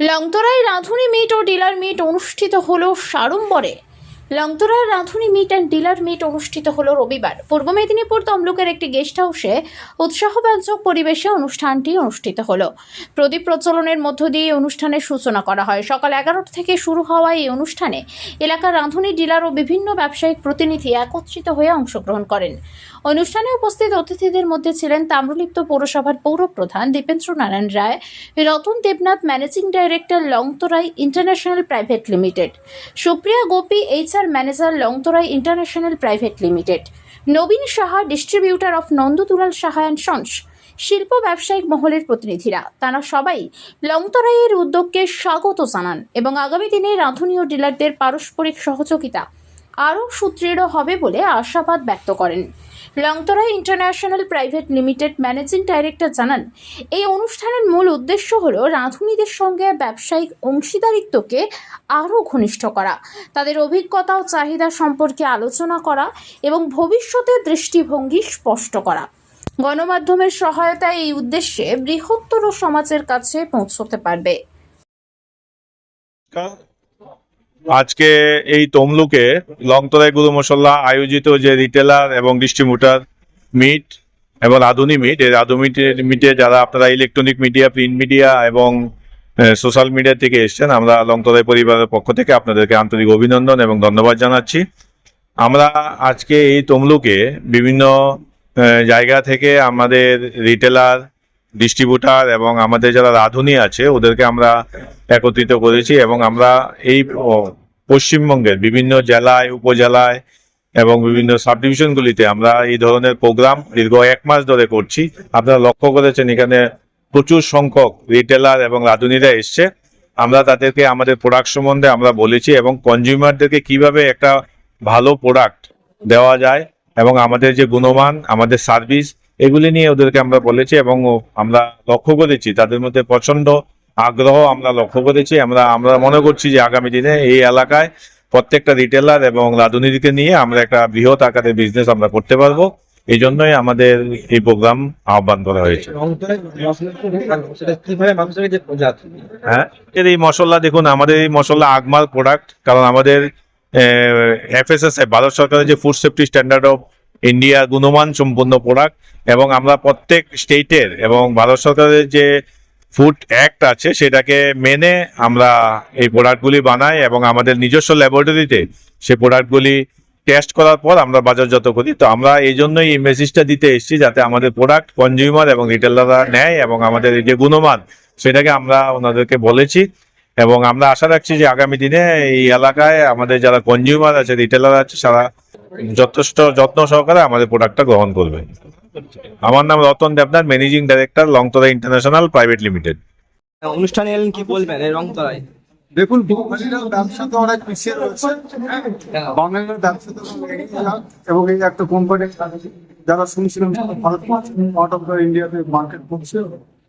লংতরায় রাঁধুনি মিট ও dealer meet অনুষ্ঠিত হল সাড়ম্বরে। লংতরার রাঁধুনি মিট অ্যান্ড ডিলার মিট অনুষ্ঠিত হলো রবিবার। পূর্ব মেদিনীপুর তমলুকের একটি গেস্ট হাউসে উৎসাহব্যঞ্জক পরিবেশে অনুষ্ঠানটি অনুষ্ঠিত হলো। প্রদীপ প্রচলনের মধ্য দিয়ে এই অনুষ্ঠানের সূচনা করা হয়। সকাল এগারোটা থেকে শুরু হওয়া এই অনুষ্ঠানে এলাকার রাঁধুনি ডিলার ও বিভিন্ন ব্যবসায়িক প্রতিনিধি একত্রিত হয়ে অংশগ্রহণ করেন। অনুষ্ঠানে উপস্থিত অতিথিদের মধ্যে ছিলেন তাম্রলিপ্ত পৌরসভার পৌরপ্রধান Dipendra Narayan Roy, Ratan Debnath managing director Longtorai international private limited Supriya Gopi HR manager Longtorai international private limited. Nabin Saha, distributor of Nandadulal Saha and sons, শিল্প ব্যবসায়িক মহলের প্রতিনিধিরা। তারা সবাই লংতরাইয়ের উদ্যোগকে স্বাগত জানান এবং আগামী দিনে রাঁধুনীয় ডিলারদের পারস্পরিক সহযোগিতা আরও সুদৃঢ় হবে বলে আশাবাদ ব্যক্ত করেন। Longtora international private limited managing director জানান, এই অনুষ্ঠানের মূল উদ্দেশ্য হল রাঁধুনিদের সঙ্গে ব্যবসায়িক অংশীদারিত্বকে আরও ঘনিষ্ঠ করা, তাদের অভিজ্ঞতা ও চাহিদা সম্পর্কে আলোচনা করা এবং ভবিষ্যতের দৃষ্টিভঙ্গি স্পষ্ট করা। গণমাধ্যমের সহায়তায় এই উদ্দেশ্যে বৃহত্তর সমাজের কাছে পৌঁছতে পারবে। আজকে এই তমলুকে লংতরাই গুরু মশলা আয়োজিত যে রিটেলার এবং ডিস্ট্রিবিউটার মিট এবং আধুনিক মিট এই আধুনিক মিটে যারা আপনারা ইলেকট্রনিক মিডিয়া প্রিন্ট মিডিয়া এবং সোশ্যাল মিডিয়া থেকে এসছেন, আমরা লংতরাই পরিবারের পক্ষ থেকে আপনাদেরকে আন্তরিক অভিনন্দন এবং ধন্যবাদ জানাচ্ছি। আমরা আজকে এই তমলুকে বিভিন্ন জায়গা থেকে আমাদের রিটেলার ডিস্ট্রিবিউটার এবং আমাদের যারা রাঁধুনি আছে, ওদেরকে আমরা একত্রিত করেছি এবং আমরা এই পশ্চিমবঙ্গের বিভিন্ন জেলায়, উপজেলায় এবং বিভিন্ন সাব ডিভিশনগুলিতে আমরা এই ধরনের প্রোগ্রাম দীর্ঘ এক মাস ধরে করছি। আপনারা লক্ষ্য করেছেন এখানে প্রচুর সংখ্যক রিটেলার এবং রাঁধুনিরা এসছে। আমরা তাদেরকে আমাদের প্রোডাক্ট সম্বন্ধে আমরা বলেছি এবং কনজিউমারদেরকে কীভাবে একটা ভালো প্রোডাক্ট দেওয়া যায় এবং আমাদের যে গুণমান, আমাদের সার্ভিস এগুলি নিয়ে ওদেরকে আমরা বলেছি এবং আমরা লক্ষ্য করেছি, তাদের মধ্যে প্রচণ্ড আগ্রহ আমরা লক্ষ্য করেছি। আমরা আমরা মনে করছি যে আগামী দিনে এই এলাকায় প্রত্যেকটা রিটেলার এবং রাঁধুনিদিকে নিয়ে আমরা একটা বৃহৎ আকারের বিজনেস আমরা করতে পারব। এই জন্যই আমাদের এই প্রোগ্রাম আহ্বান করা হয়েছে। হ্যাঁ? এই মশলা দেখুন, আমাদের এই মশলা আগমাল প্রোডাক্ট কারণ আমাদের এফএসএসআই ভারত সরকারের যে food safety standard of India গুণমান সম্পন্ন প্রোডাক্ট এবং আমরা প্রত্যেক স্টেটের এবং ভারত সরকারের যে ফুড অ্যাক্ট আছে, সেটাকে মেনে আমরা এই প্রোডাক্টগুলি বানাই এবং আমাদের নিজস্ব ল্যাবরেটরিতে সেই প্রোডাক্টগুলি টেস্ট করার পর আমরা বাজারজাত করি। তো আমরা এই জন্যই এই মেসেজটা দিতে এসেছি যাতে আমাদের প্রোডাক্ট কনজিউমার এবং রিটেলাররা নেয় এবং আমাদের যে গুণমান, সেটাকে আমরা ওনাদেরকে বলেছি। এবং আমরা আশা রাখছি যে আগামী দিনে এই এলাকায় আমাদের যারা কনজিউমার আছে রিটেলার আছে তারা যথেষ্ট যত্ন সহকারে আমাদের প্রোডাক্টটা গ্রহণ করবে। আমার নাম Ratan Debnath managing director Longtora international private limited অনুষ্ঠানে এলেন কি বলবেন এই রংতলায়? দেখুন ব্যবসা তো অনেক পিছিয়ে রয়েছে। বাঙালিরা অনেক এগিয়ে যাক এবং এই একটা কোম্পানি যারা শুনছিলাম ভারত আউট অফ দ্য ইন্ডিয়াতে মার্কেট করছে।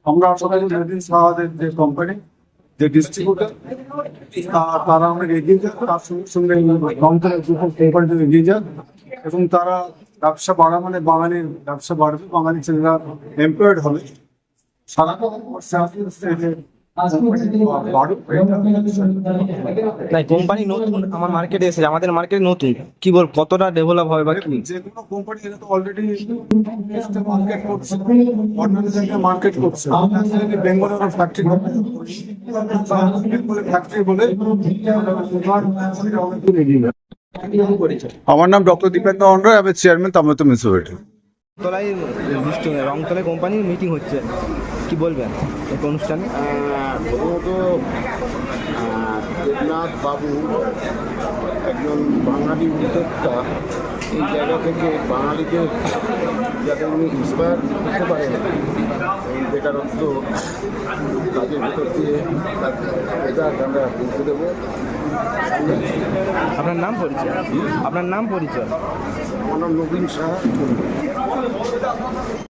আমরা নদীন যে কোম্পানি যে ডিস্ট্রিবিউটার তারা অনেক এগিয়ে যাক, তার সঙ্গে সঙ্গে লংতরের গ্রুপ অফ কোম্পানি এগিয়ে যাক এবং তারা ব্যবসা বাড়া মানে বাঙালির ব্যবসা বাড়বে বাঙালি ছেলেরা এমপ্লয়েড হবে। সারা না কোম্পানি নতুন আমার মার্কেটে এসেছে আমাদের মার্কেট নতুন। কি বল কতটা ডেভেলপ হবে বা কি? যে কোনো কোম্পানি এটা তো অলরেডি মার্কেট করছে অন্যান্য জায়গায় মার্কেট করছে। বেঙ্গলের ফ্যাক্টরি বেঙ্গলের ফ্যাক্টরি বলে অনেক দূর এগিয়ে গেছে। আমার নাম ডক্টর দীপেন্দ্র অন্ড্র আমি চেয়ারম্যান তামিলনাড়ু মিউনিসিপ্যালিটি তলায় রংতলায় কোম্পানির মিটিং হচ্ছে। কি বলবেন এই অনুষ্ঠানে? প্রথমত দেবনাথ বাবু একজন বাঙালি উদ্যোক্তা এই জায়গা থেকে বাঙালিদের যাতে উনি ইন্সপায়ার করতে পারেন এই বেকারত্ব কাজের ভেতর দিয়ে এটা আমরা পৌঁছে দেবো। আপনার নাম পরিচয়? আপনার নাম পরিচয়? আমার নাম নবীন সাহা।